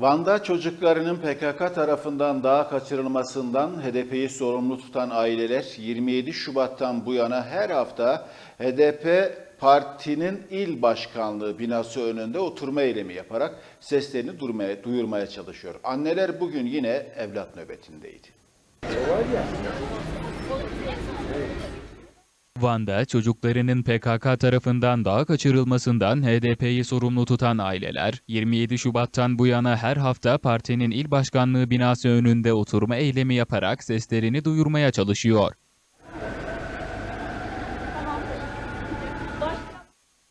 Van'da çocuklarının PKK tarafından dağa kaçırılmasından HDP'yi sorumlu tutan aileler 27 Şubat'tan bu yana her hafta HDP partinin il başkanlığı binası önünde oturma eylemi yaparak seslerini durmaya, duyurmaya çalışıyor. Anneler bugün yine evlat nöbetindeydi. Van'da çocuklarının PKK tarafından dağa kaçırılmasından HDP'yi sorumlu tutan aileler, 27 Şubat'tan bu yana her hafta partinin il başkanlığı binası önünde oturma eylemi yaparak seslerini duyurmaya çalışıyor.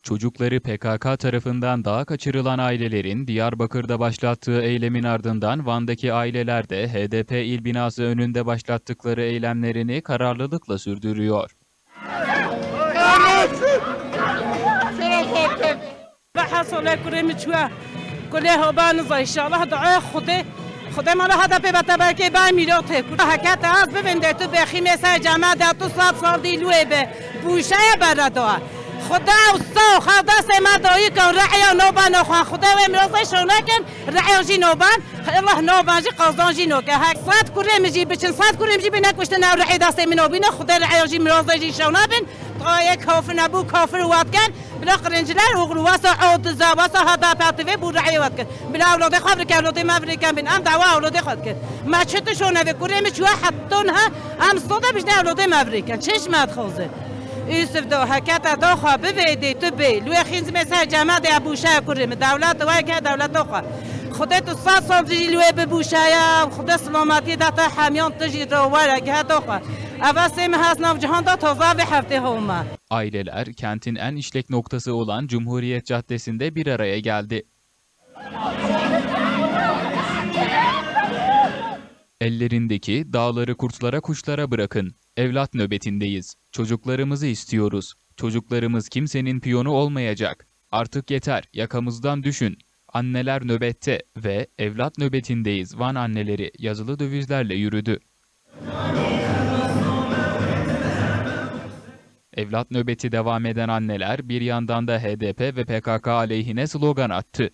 Çocukları PKK tarafından dağa kaçırılan ailelerin Diyarbakır'da başlattığı eylemin ardından Van'daki aileler de HDP il binası önünde başlattıkları eylemlerini kararlılıkla sürdürüyor. حاصل کریم چوا کلی ان بانزا انشاءالله دعای خوده خوده مالا هدا پی بتا برکی بای میراته. کرد حکت از ببنده تو بخی میسر جمع ده تو سات سال دیلوه به. بوشه برده خدا و خدا سما دایی کن رعی نوبان خوان خدا و امروزه شونه کن رعی جی نوبان. الله نوبان جی قازان جی نوکه. هک صد کره مجی بچن صد کره مجی بینه کشته نو رعی دست منو بینه خدا رعی جی امروزه جی شونه بین قایه کافر نبو کافر وات کن. بلا قرنجلر وغلو واسا عود واسا هدا پاتوی بود رعی وات کن. بلا اولاد خبر کن اولاد مبری کن. بین ام دعوا اولاد خود کن. ما چطور شونه و کره مچ حتون ها. ام صدا بجنه اولاد مبری کن. چشمت خوزه. یوسف دو حکت دو خواه بویدی تو بی لوی خینز مثل جماعت ابوشه کریم دولت وای که دولت دو خواه خودت تو صد سال تجی لوی ببوشه یا خدا سلامتی دتا حمیان تجی رو واره که دو خواه اول سیم هست نو جهان دا تازه به هفته همه Aileler kentin en işlek noktası olan Cumhuriyet Caddesi'nde bir araya geldi. Ellerindeki dağları kurtlara kuşlara bırakın. Evlat nöbetindeyiz. Çocuklarımızı istiyoruz. Çocuklarımız kimsenin piyonu olmayacak. Artık yeter. Yakamızdan düşün. Anneler nöbette ve evlat nöbetindeyiz. Van anneleri yazılı dövizlerle yürüdü. Evlat nöbeti devam eden anneler bir yandan da HDP ve PKK aleyhine slogan attı.